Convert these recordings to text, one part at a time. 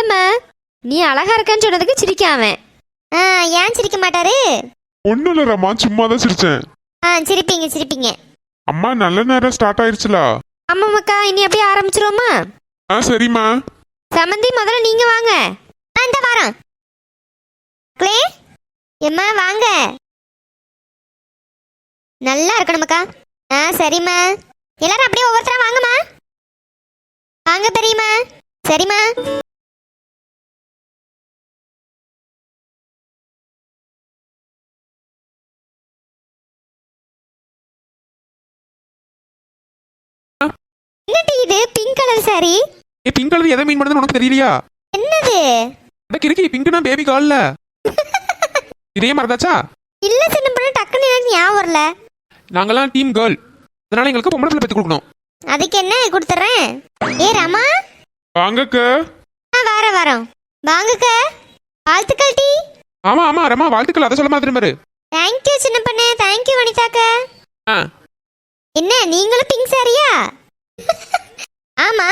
இல்லம்மா. நீ அழகா இருக்கன்னு சொன்னதுக்கு சிரிக்காம. ஆ ஏன் சிரிக்க மாட்டாரு? ஒன்றும் இல்லை சும்மா தான் சிரிச்சேன். ஆ சிரிப்பீங்க சிரிப்பீங்க. அம்மா நல்ல நேரம் ஸ்டார்ட் ஆயிருச்சுல? ஆமாம்மாக்கா இனி அப்படியே ஆரம்பிச்சிருவோமா? ஆ சரிம்மா. சமந்தி முதல்ல நீங்க வாங்க. ஆ இந்த வாரம் க்ளே எம்மா வாங்க. நல்லா இருக்கணுமாக்கா. ஆ சரிம்மா. எல்லாரும் அப்படியே ஒவ்வொருத்தரா வாங்கம்மா. வாங்க பெரியம்மா. சரிம்மா. சாரி. ஏ பிங்க் கலர் எதை மீன் பண்ணுதுன்னு உனக்கு தெரியலையா? என்னது? இந்த கிறுக்கி பிங்க்னா பேபி கால்ல. இதே மறந்தாச்சா? இல்ல சின்ன பொண்ணு டக்குன்னு எனக்கு ஞாபகம் வரல. நாங்கெல்லாம் டீம் கேர்ள் அதனால எங்களுக்கு பொம்பளை பிள்ளை பத்தி கொடுக்கணும். அதுக்கு என்ன கொடுத்துறேன்? ஏ ரமா? வாங்கக்க. ஆ வார வரோம் வாங்குக்க. வாழ்த்துக்கள் டி. ஆமா ஆமா ரமா வாழ்த்துக்கள். அதை சொல்ல மாதிரி பாரு தேங்க்யூ சின்ன பொண்ணு. தேங்க்யூ வனிதாக்க. ஆ. என்ன நீங்களும் பிங்க் சாரியா ஆமா.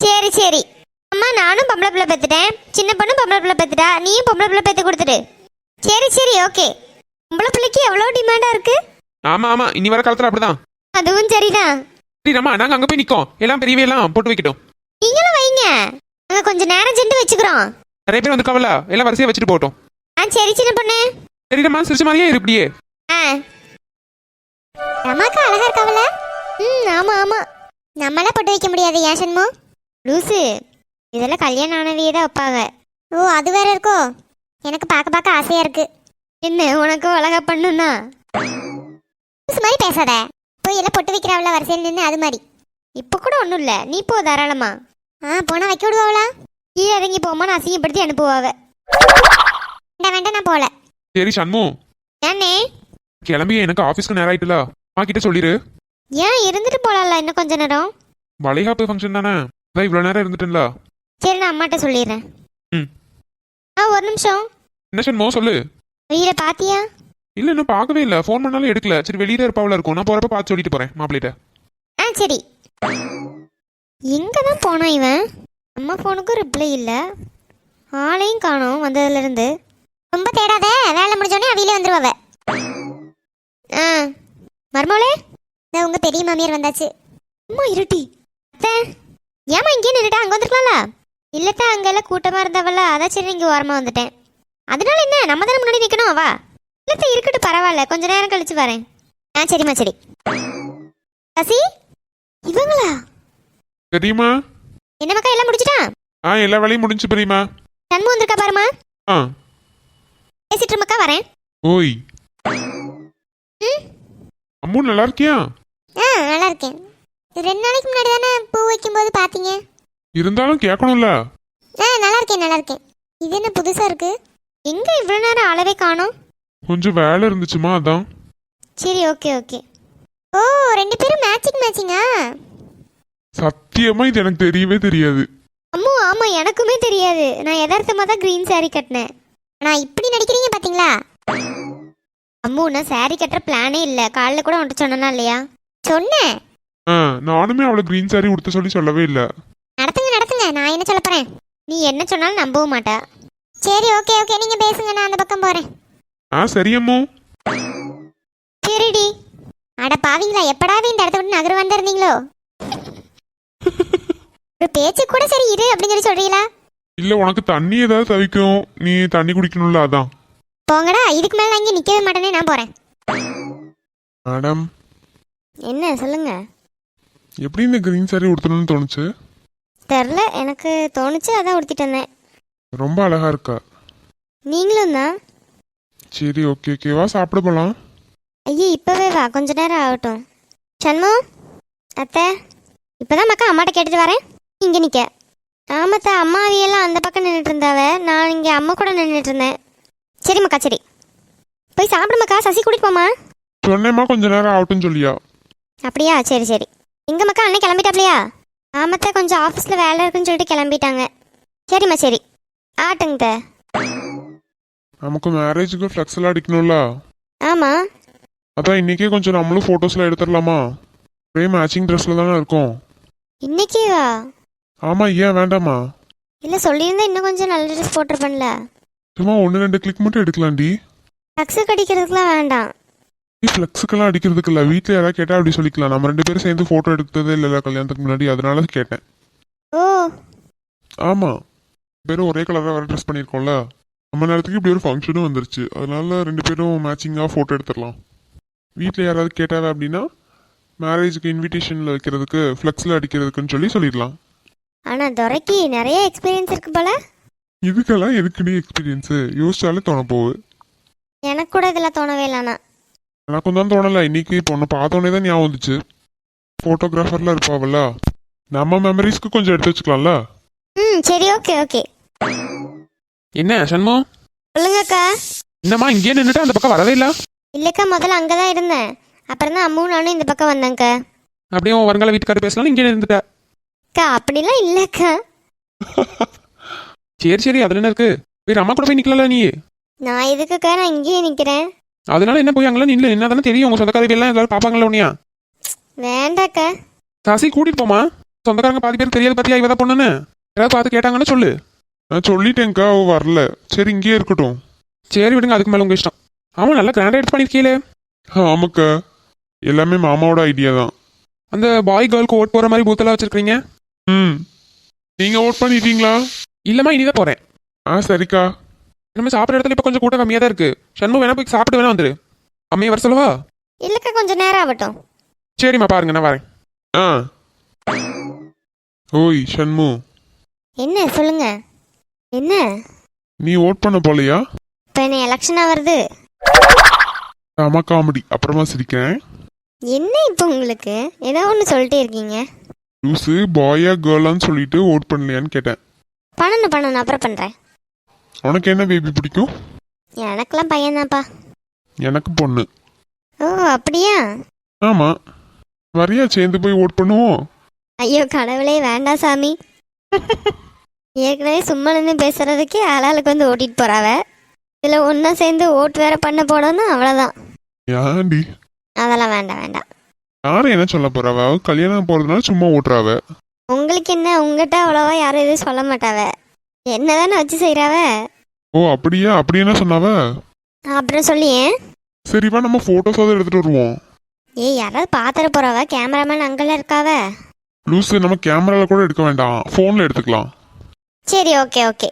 சரி சரி. அம்மா நானும் பொம்பளை பிள்ளை பெத்துட்டேன். சின்ன பொண்ணு பொம்பளை பிள்ளை பெத்துட்டா நீயும் பொம்பளை பிள்ளை பெத்து கொடுத்துடு. சரி சரி ஓகே. பொம்பளை பிள்ளைக்கு எவ்வளோ டிமாண்டா இருக்கு? ஆமா ஆமா. இனி வர காலத்துல அப்படிதான். அதுவும் சரிதான். சரி ரமா நாங்க அங்க போய் நிக்கோம். எல்லாம் பெரியவே எல்லாம் போட்டு வைக்கட்டும். நீங்களும் வைங்க. நாங்க கொஞ்சம் நேரம் சென்று வச்சுக்கிறோம். நிறைய பேர் வந்துருக்காவல எல்லாம் வரிசையா வச்சுட்டு போகட்டும். ஆ சரி சின்ன பொண்ணு. சரி ரமா சிரிச்ச மாதிரியே இரு இப்படியே. ஆ. ரமாக்கா அழகா இருக்காவல? ம் ஆமா ஆமா. நம்மளாம் போட்டு வைக்க முடியாது ஏன் சண்மோ லூசு இதெல்லாம் கல்யாணம் ஆனவையே தான் வைப்பாங்க. ஓ அது வேற இருக்கோ? எனக்கு பார்க்க பார்க்க ஆசையா இருக்கு. என்ன உனக்கு அழகா பண்ணுனா லூசு மாதிரி பேசாத. போய் எல்லாம் பொட்டு வைக்கிறாவல வரிசையில் நின்று அது மாதிரி. இப்போ கூட ஒன்றும் இல்லை. நீ போ தாராளமா. ஆ போனா வைக்க விடுவாங்களா கீழே இறங்கி போமான்னு அசிங்கப்படுத்தி அனுப்புவாவ. வேண்டாம் வேண்டாம் நான் போகல சரி சண்மு ஏன்னே? கிளம்பி எனக்கு ஆபீஸ்க்கு நேரம் ஆயிட்டுல. அம்மா கிட்ட சொல்லிரு. ஏன் இருந்துட்டு போலாம்ல இன்னும் கொஞ்ச நேரம்? வளைகாப்பு ஃபங்க்ஷன் தானே? அதான் இவ்வளவு நேரம் இருந்துட்டேன்ல. சரி நான் அம்மாட்ட சொல்லிடுறேன். ம். ஆ ஒரு நிமிஷம். என்ன சண்மோ சொல்லு. வெளியில பாத்தியா? இல்ல இன்னும் பார்க்கவே இல்ல. ஃபோன் பண்ணாலும் எடுக்கல. சரி வெளியில இருப்பாவில இருக்கும். நான் போறப்ப பார்த்து சொல்லிட்டு போறேன் மாப்பிள்ளைகிட்ட. ஆ சரி. எங்க தான் போனான் இவன்? அம்மா ஃபோனுக்கும் ரிப்ளை இல்லை. ஆளையும் காணோம் வந்ததுலேருந்து. ரொம்ப தேடாத. வேலை முடிஞ்சோடனே அவியிலே வந்துருவாவ ஆ. மர்மோளே? இந்த உங்க பெரிய மாமியார் வந்தாச்சு. அம்மா இருட்டி. அத்தை ஏமா இங்கே நின்றுட்டா? அங்கே வந்துருக்கலாம்ல? இல்லத்தா அங்கெல்லாம் கூட்டமாக இருந்தவல்ல அதான் சரி இங்கே ஓரமாக வந்துட்டேன். அதனால என்ன? நம்ம தானே முன்னாடி நிற்கணும் வா. இல்லத்தா இருக்கட்டும் பரவாயில்ல. கொஞ்ச நேரம் கழிச்சு வரேன். ஆ சரிம்மா சரி. சசி இவங்களா? தெரியுமா? என்ன மக்கா எல்லாம் முடிச்சிட்டா? ஆ எல்லா வேலையும் முடிஞ்சு பெரியம்மா. தன்மு வந்திருக்கா பாருமா ஆ. பேசிட்டு மக்கா வரேன். ஓய். அம்மு நல்லா இருக்கியா? நல்லா இருக்கேன். ரெண்டு நாளைக்கு முன்னாடி தானே பூ வைக்கும்போது பார்த்தீங்க? இருந்தாலும் கேட்கணும்ல. ஆ நல்லா இருக்கேன் நல்லா இருக்கேன். இது என்ன புதுசா இருக்கு? எங்கே இவ்வளோ நேரம் அளவே காணோம்? கொஞ்சம் வேலை இருந்துச்சுமா அதான். சரி ஓகே ஓகே. ஓ ரெண்டு பேரும் மேட்சிங் மேட்சிங்கா சத்தியமா இது எனக்கு தெரியவே தெரியாது. அம்மு ஆமாம் எனக்குமே தெரியாது. நான் யதார்த்தமாக தான் க்ரீன் saree கட்டினேன். நான் இப்படி நடிக்கிறீங்க பாத்தீங்களா? அம்மு நான் saree கட்டுற பிளானே இல்லை. காலைல கூட உன்கிட்ட சொன்னனா இல்லையா? சொன்னேன். ஆ நானுமே அவளை கிரீன் சாரி உடுத்த சொல்லி சொல்லவே இல்லை. நடத்துங்க நடத்துங்க. நான் என்ன சொல்ல போறேன்? நீ என்ன சொன்னாலும் நம்பவும் மாட்டா. சரி ஓகே ஓகே நீங்க பேசுங்க. நான் அந்த பக்கம் போறேன். ஆ சரி அம்மு. சரிடி அட பாவீங்களா எப்படாவது இந்த இடத்த விட்டு நகர் வந்திருந்தீங்களோ? ஒரு பேச்சு கூட சரி இரு அப்படின்னு சொல்லி சொல்றீங்களா? இல்ல உனக்கு தண்ணி ஏதாவது தவிக்கும். நீ தண்ணி குடிக்கணும்ல அதான். போங்கடா இதுக்கு மேல நான் இங்க நிக்கவே மாட்டேனே நான் போறேன். மேடம் என்ன சொல்லுங்க. எப்படி இந்த கிரீன் சாரி உடுத்தணும்னு தோணுச்சு? தெரில எனக்கு தோணுச்சு அதான் உடுத்திட்டு வந்தேன். ரொம்ப அழகா இருக்கா? நீங்களும் தான். சரி ஓகே ஓகேவா சாப்பிட போலாம். ஐயோ இப்போவே வா கொஞ்ச நேரம் ஆகட்டும். சண்மு அத்தை இப்போதான் மக்கா அம்மாட்ட கேட்டுட்டு வரேன். இங்கே நிற்க ஆமாத்தா அம்மா அவியெல்லாம் அந்த பக்கம் நின்றுட்டு இருந்தாவ. நான் இங்கே அம்மா கூட நின்றுட்டு இருந்தேன். சரி மக்கா சரி. போய் சாப்பிடு மக்கா. சசி கூட்டிட்டு போமா சொன்னேம்மா கொஞ்ச நேரம் ஆகட்டும் சொல்லியா. அப்படியா? சரி சரி. எங்க மக்கா அண்ணன் கிளம்பிட்டாப்லையா? ஆமாத்தா கொஞ்சம் ஆஃபீஸில் வேலை இருக்குன்னு சொல்லிட்டு கிளம்பிட்டாங்க. சரிம்மா சரி. ஆட்டுங்க நமக்கு மேரேஜுக்கு ஃப்ளெக்ஸ் எல்லாம் அடிக்கணும்ல? ஆமாம் அதான் இன்னைக்கே கொஞ்சம் நம்மளும் ஃபோட்டோஸ்லாம் எடுத்துடலாமா? ஒரே மேட்சிங் ட்ரெஸ்ல தானே இருக்கோம். இன்னைக்கே வா ஆமா ஏன் வேண்டாமா? இல்லை சொல்லியிருந்தா இன்னும் கொஞ்சம் நல்ல ட்ரெஸ் போட்டிருப்பேன்ல. சும்மா ஒன்று ரெண்டு கிளிக் மட்டும் எடுக்கலாம்டி. டக்ஸு கடிக்கிறதுக்குலாம் வேண்டாம். ஃப்ளெக்ஸுக்கெல்லாம் அடிக்கிறதுக்கு இல்லை. வீட்டில் யாராவது கேட்டால் அப்படி சொல்லிக்கலாம். நம்ம ரெண்டு பேரும் சேர்ந்து ஃபோட்டோ எடுத்ததே இல்லைல்ல கல்யாணத்துக்கு முன்னாடி. அதனால கேட்டேன். ஓ. ஆமாம் பேரும் ஒரே கலராக வேறு ட்ரெஸ் பண்ணியிருக்கோம்ல. நம்ம நேரத்துக்கு இப்படி ஒரு ஃபங்க்ஷனும் வந்துருச்சு. அதனால ரெண்டு பேரும் மேட்சிங்காக ஃபோட்டோ எடுத்துடலாம். வீட்டில் யாராவது கேட்டாங்க அப்படின்னா மேரேஜுக்கு இன்விடேஷனில் வைக்கிறதுக்கு ஃப்ளெக்ஸில் அடிக்கிறதுக்குன்னு சொல்லி சொல்லிடலாம். ஆனால் துரைக்கு நிறைய எக்ஸ்பீரியன்ஸ் இருக்கு போல. இதுக்கெல்லாம் எதுக்குடி எக்ஸ்பீரியன்ஸு யோசிச்சாலே தோண போகுது. எனக்கு கூட இதில் தோணவே இல்லைண்ணா எனக்கும் தான் தோணலை. இன்னைக்கு பொண்ணு பார்த்தோன்னே தான் ஞாபகம் வந்துச்சு. ஃபோட்டோகிராஃபர்லாம் இருப்பாவல்ல. நம்ம மெமரிஸ்க்கு கொஞ்சம் எடுத்து வச்சுக்கலாம்ல? ம் சரி ஓகே ஓகே என்ன சண்முகம்? சொல்லுங்கக்கா. என்னம்மா இங்கேயே நின்றுட்டு அந்த பக்கம் வரவே இல்ல? இல்லைக்கா முதல்ல அங்கே தான் இருந்தேன். அப்புறம் தான் அம்மாவும் நானும் இந்த பக்கம் வந்தேங்க்கா அப்படியே உன் வருங்கால வீட்டுக்காரர் பேசலாம் இங்கே இருந்துட்ட அக்கா அப்படிலாம் இல்லைக்கா. சரி சரி அதுல என்ன இருக்கு? வேற அம்மா கூட போய் நிக்கல நீ? நான் எதுக்குக்கா நான் இங்கேயே நிற்கிறேன் அதனால என்ன போய் அங்கெல்லாம் நில்ல? என்ன தானே தெரியும்? உங்க சொந்தக்காரங்க எல்லாம் எல்லாரும் பாப்பாங்களா உனியா வேண்டாக்கா. காசி கூட்டிட்டு போமா சொந்தக்காரங்க பாதி பேர் தெரியாது பத்தியா? இவதான் பொண்ணுன்னு. யாராவது பார்த்து கேட்டாங்கன்னு சொல்லு. நான் சொல்லிட்டேன்க்கா அவ வரல. சரி இங்கேயே இருக்கட்டும். சரி விடுங்க அதுக்கு மேல உங்க இஷ்டம். ஆமா நல்லா கிராண்டா எடுத்து பண்ணிருக்கீங்களே. ஆமாக்கா. எல்லாமே மாமாவோட ஐடியா தான். அந்த பாய் கேர்ளுக்கு ஓட் போற மாதிரி பூத்தெல்லாம் வச்சிருக்கீங்க ம். நீங்கள் ஓட் பண்ணிட்டீங்களா இல்லம்மா இனிதான் போறேன். ஆ சரிக்கா. நம்ம சாப்பிட்ற இடத்துல இப்ப கொஞ்சம் கூட்டம் கம்மியா தான் இருக்கு. சண்முகம் வேணா போய் சாப்பிட்டு வேணா வந்துரு. அம்மையை வர சொல்லவா? இல்லைக்கா கொஞ்சம் நேரம் ஆகட்டும். சரிம்மா பாருங்க நான் வரேன். ஆ. ஓய் ஷண்மு என்ன சொல்லுங்க. என்ன? நீ ஓட் பண்ண போலையா? இப்போ என்ன எலெக்ஷனாக வருது? ஆமா காமெடி. அப்புறமா சிரிக்கிறேன். என்ன இப்போ உங்களுக்கு? ஏதோ ஒன்று சொல்லிட்டே இருக்கீங்க. லூசு பாயா கேர்ளான்னு சொல்லிட்டு ஓட் பண்ணலையான்னு கேட்டேன். பண்ணணும் பண்ணணும் அப்புறம் பண்ணுறேன் உனக்கு என்ன பேபி பிடிக்கும்? எனக்கெல்லாம் பையன்தான்ப்பா. எனக்கு பொண்ணு. ஓ அப்படியா? ஆமா. வரியா சேர்ந்து போய் ஓட் பண்ணுவோம். ஐயோ கடவுளே வேண்டாம் சாமி. ஏற்கனவே சும்மா நின்று பேசுறதுக்கே ஆளாளுக்கு வந்து ஓட்டிட்டு போறாவ. இதில் ஒன்றா சேர்ந்து ஓட்டு வேற பண்ண போனோம்னா அவ்வளோதான் ஏன்டி? அதெல்லாம் வேண்டாம் வேண்டாம். யாரும் என்ன சொல்ல போறாவ? அவ கல்யாணம் போறதுனால சும்மா ஓட்டுறாவ. உங்களுக்கு என்ன? உங்ககிட்ட அவ்வளோவா யாரும் எதுவும் சொல்ல மாட்டாவ. என்னதானே வச்சு செய்கிறாவ ஓ அப்படியா? அப்படி என்ன சொன்னாவ? அப்புறம் சொல்லியே சரிவா நம்ம போட்டோஸாவது எடுத்துட்டு வருவோம். ஏய் யாராவது பார்த்துட்டு போறாவ? கேமராமேன் அங்கெல்லாம் இருக்காவ? லூசு நம்ம கேமரால கூட எடுக்க வேண்டாம். ஃபோன்ல எடுத்துக்கலாம். சரி ஓகே ஓகே.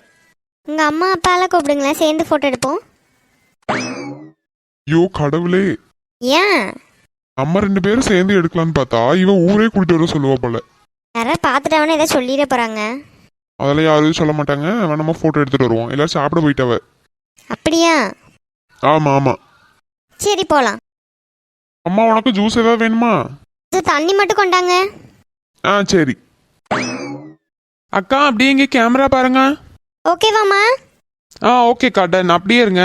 உங்கள் அம்மா அப்பாலாம் கூப்பிடுங்களேன். சேர்ந்து ஃபோட்டோ எடுப்போம். ஐயோ கடவுளே. ஏன்? நம்ம ரெண்டு பேரும் சேர்ந்து எடுக்கலாம்னு பார்த்தா இவ ஊரே கூட்டிட்டு வர சொல்லுவா போல. யாராவது பார்த்துட்டவனே ஏதோ சொல்லிட போகிறாங்க அதெல்லாம் யாரும் சொல்ல மாட்டாங்க. வேணாமா போட்டோ எடுத்துட்டு வருவோம். எல்லாரும் சாப்பிட போயிட்டாவ. அப்படியா? ஆமா ஆமா. சரி போகலாம் அம்மா உனக்கு ஜூஸ் ஏதாவது வேணுமா? தண்ணி மட்டும் கொண்டாங்க. ஆ சரி. அக்கா அப்படியே இங்கே கேமரா பாருங்க. ஓகேவாம்மா ஆ ஓகேக்கா டன் அப்படியே இருங்க.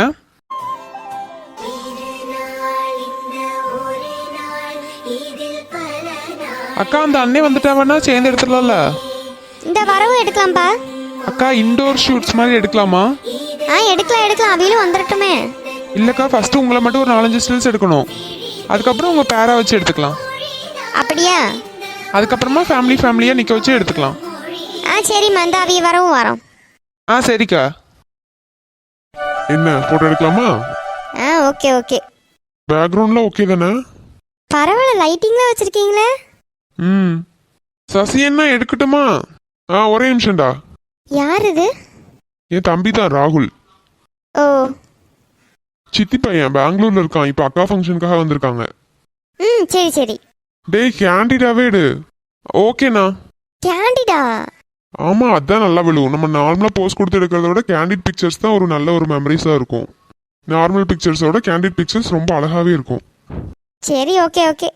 அக்கா அந்த அண்ணே வந்துட்டாவன்னா சேர்ந்து எடுத்துடலாம்ல? இந்த வரவும் எடுக்கலாம்ப்பா. அக்கா இன்டோர் ஷூட்ஸ் மாதிரி எடுக்கலாமா? ஆ எடுக்கலாம் எடுக்கலாம். அவியிலும் வந்துடட்டுமே. இல்லைக்கா ஃபர்ஸ்ட் உங்களை மட்டும் ஒரு நாலஞ்சு ஸ்டில்ஸ் எடுக்கணும். அதுக்கப்புறம் உங்கள் பேரா வச்சு எடுத்துக்கலாம். அப்படியா? அதுக்கப்புறமா ஃபேமிலி ஃபேமிலியாக நிற்க வச்சு எடுத்துக்கலாம். ஆ சரிம்மா இந்த அவிய வரவும் வரோம். ஆ சரிக்கா. என்ன போட்டோ எடுக்கலாமா? ஆ ஓகே ஓகே. பேக்ரவுண்ட்ல ஓகே தானே? பரவாயில்ல லைட்டிங்லாம் வச்சுருக்கீங்களே? ம். சசி என்ன எடுக்கட்டுமா? ஆ ஒரே நிமிஷம்டா. யார் இது என் தம்பி தான் ராகுல். ஓ. சித்தி பையன் பெங்களூர்ல இருக்கான். இப்போ அக்கா ஃபங்க்ஷனுக்காக வந்திருக்காங்க. ம் சரி சரி. டேய் கேண்டிடாவே எடு. ஓகேண்ணா. கேண்டிடா ஆமா அதான் நல்லா விழுவும். நம்ம நார்மலா போஸ்ட் கொடுத்து எடுக்கிறத விட கேண்டிட் பிக்சர்ஸ் தான் ஒரு நல்ல ஒரு மெமரிஸா இருக்கும். நார்மல் பிக்சர்ஸோட கேண்டிட் பிக்சர்ஸ் ரொம்ப அழகாவே இருக்கும். சரி ஓகே ஓகே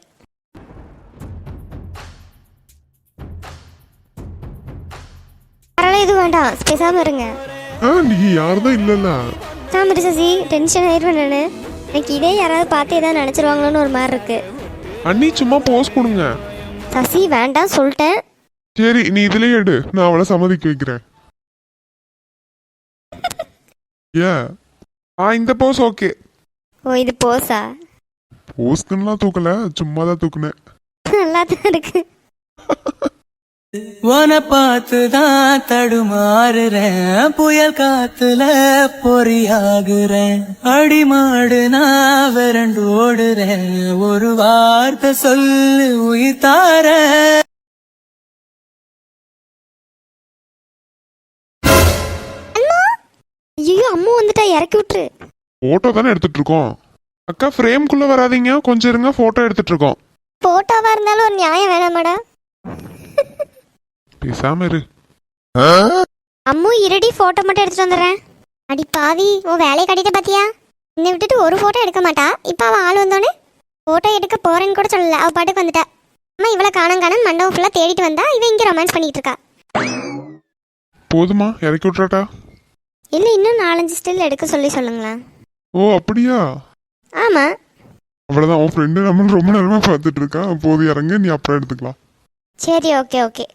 பரவாயில்ல இது வேண்டாம். பேசாமல் இருங்க. ஆ நீ யாருதான் இல்லைல்ல. தாமரை சசி டென்ஷன் ஆயிடுவேன் நான். எனக்கு இதே யாராவது பார்த்து ஏதாவது நினச்சிருவாங்களோன்னு ஒரு மாதிரி இருக்கு. அண்ணி சும்மா போஸ்ட் கொடுங்க. சசி வேண்டாம் சொல்லிட்டேன். சரி நீ இதுலயே எடு. நான் அவளை சம்மதிக்க வைக்கிறேன். ஏ ஆ இந்த போஸ் ஓகே ஓ இது போஸா போஸ்க்குலாம் தூக்கல சும்மா தான் தூக்குனேன். நல்லா தான் இருக்கு. உன பார்த்துதான் தடுமாறுறேன். புயல் காத்துல பொறியாகுறேன். அடிமாடு நான் விரண்டு ஓடுறேன் ஒரு வார்த்தை சொல்லு உயிர் தாரேன் ஐயோ அம்மா வந்துட்டா இறக்கி விட்டுரு. ஃபோட்டோ தானே எடுத்துட்டு இருக்கோம் அக்கா ஃப்ரேம்குள்ள வராதீங்க. கொஞ்சம் இருங்க ஃபோட்டோ எடுத்துட்டு இருக்கோம் போட்டோவா இருந்தாலும் ஒரு நியாயம் வேணாமாடா. பேசாம இரு. அம்மு இருடி போட்டோ மட்டும் எடுத்துட்டு வந்துடுறேன். அடி பாவி உன் வேலையை கட்டிட்ட பாத்தியா? என்னை விட்டுட்டு ஒரு போட்டோ எடுக்க மாட்டா. இப்போ அவள் ஆள் வந்தோடனே போட்டோ எடுக்க போறேன்னு கூட சொல்லல. அவ பாட்டுக்கு வந்துட்டா. அம்மா இவளை காணம் காணம் மண்டபம் ஃபுல்லாக தேடிட்டு வந்தா இவன் இங்கே ரொமான்ஸ் பண்ணிட்டு இருக்கா. போதுமா இறக்கி விட்றாட்டா இல்லை இன்னும் நாலஞ்சு ஸ்டில் எடுக்க சொல்லி சொல்லுங்களேன். ஓ அப்படியா? ஆமாம் அவ்வளோதான் உன் ஃப்ரெண்டு நம்ம ரொம்ப நேரமா பார்த்துட்டு இருக்கான் போது இறங்க நீ அப்புறம் எடுத்துக்கலாம். சரி ஓகே ஓகே